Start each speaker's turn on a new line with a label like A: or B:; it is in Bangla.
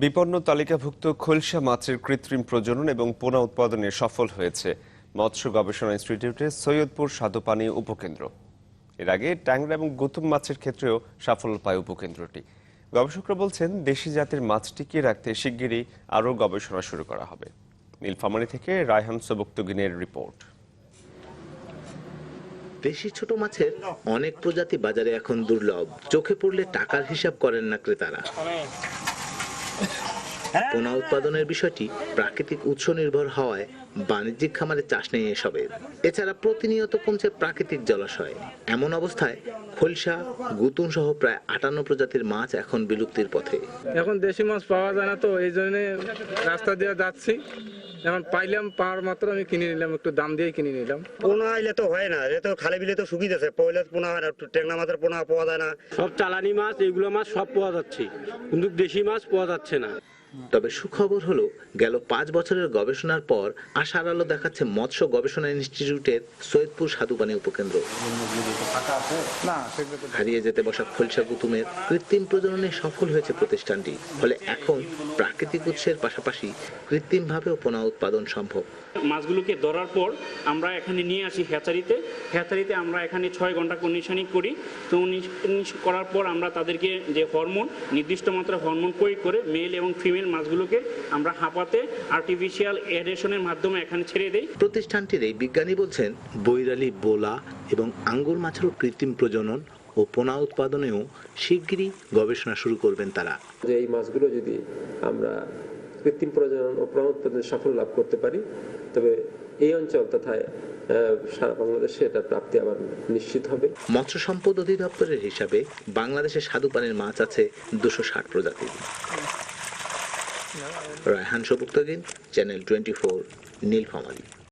A: বিপন্ন তালিকাভুক্ত খোলসা মাছের কৃত্রিম প্রজনন এবং পোনা উৎপাদনে সফল হয়েছে মৎস্য গবেষণা ইনস্টিটিউটের সৈয়দপুর স্বাদুপানি উপকেন্দ্র। এর আগে ট্যাংরা এবং গৌতম মাছের ক্ষেত্রেও সাফল্য পায় উপকেন্দ্রটি। গবেষকরা বলছেন, দেশি জাতের মাছ টিকিয়ে রাখতে শিগগিরই আরও গবেষণা শুরু করা হবে। নীলফামারী থেকে রায়হান সবুক্তগিনের রিপোর্ট।
B: দেশি ছোট মাছের অনেক প্রজাতি বাজারে এখন দুর্লভ। চোখে পড়লে টাকার হিসাব করেন না ক্রেতারা। পোনা উৎপাদনের বিষয়টি প্রাকৃতিক উৎস নির্ভর হওয়ায় বাণিজ্যিক খামারে চাষ নেই এসবের এছাড়া প্রতিনিয়ত কমছে প্রাকৃতিক জলাশয়। এমন অবস্থায় খলসা গুতুন সহ প্রায় আটান্ন প্রজাতির মাছ এখন বিলুপ্তির পথে।
C: এখন দেশি মাছ পাওয়া যায় না তো এই জন্য রাস্তা দিয়ে যাচ্ছি। এখন পাইলাম পাওয়ার মাত্র আমি কিনে নিলাম একটু দাম দিয়ে কিনে নিলাম।
D: পোনা আইলে তো হয় না এ তো খালে বিলে তো সুবিধা আছে পয়লা পোনা হয় না টেংনা মাছের পোনা পাওয়া যায় না।
E: সব চালানি মাছ এগুলো মাছ সব পাওয়া যাচ্ছে কিন্তু দেশি মাছ পাওয়া যাচ্ছে না।
B: তবে সুখবর হলো, গেল পাঁচ বছরের গবেষণার পর আশার আলো দেখাচ্ছে মৎস্য গবেষণা ইনস্টিটিউটের সৈয়দপুর সাধুপানি উপকেন্দ্র। হারিয়ে যেতে বসা খলসা গুতুমের কৃত্রিম প্রজননে সফল হয়েছে প্রতিষ্ঠানটি, ফলে এখন প্রাকৃতিক উৎসের পাশাপাশি কৃত্রিমভাবেও পোনা উৎপাদন সম্ভব।
F: মাছগুলোকে ধরার পর আমরা এখানে নিয়ে আসি হ্যাচারিতে। হ্যাচারিতে আমরা এখানে ছয় ঘণ্টা কন্ডিশনিং করি। তো করার পর আমরা তাদেরকে যে হরমোন, নির্দিষ্ট মাত্রা হরমোন প্রয়োগ করে মেল এবং ফিমেল মাছগুলোকে আমরা হাঁপাতে আর্টিফিশিয়াল এয়ারেশনের মাধ্যমে এখানে ছেড়ে দেই।
B: প্রতিষ্ঠানটির এই বিজ্ঞানী বলছেন বৈরালি বোলা এবং আঙ্গুর মাছেরও কৃত্রিম প্রজনন ও পোনা উৎপাদনেও শিগগিরই গবেষণা শুরু করবেন তারা।
G: যে এই মাছগুলো যদি আমরা কৃত্রিম প্রজনন ও প্রণোৎপাদনে সাফল্য লাভ করতে পারি তবে এই অঞ্চল তথা আহ, সারা বাংলাদেশে এটা প্রাপ্তি আবার নিশ্চিত হবে।
B: মৎস্য সম্পদ অধিদপ্তরের হিসাবে বাংলাদেশে স্বাদুপানির মাছ আছে দুশো ষাট প্রজাতির। Raihan Sabuktagin channel twenty four Nilphamari.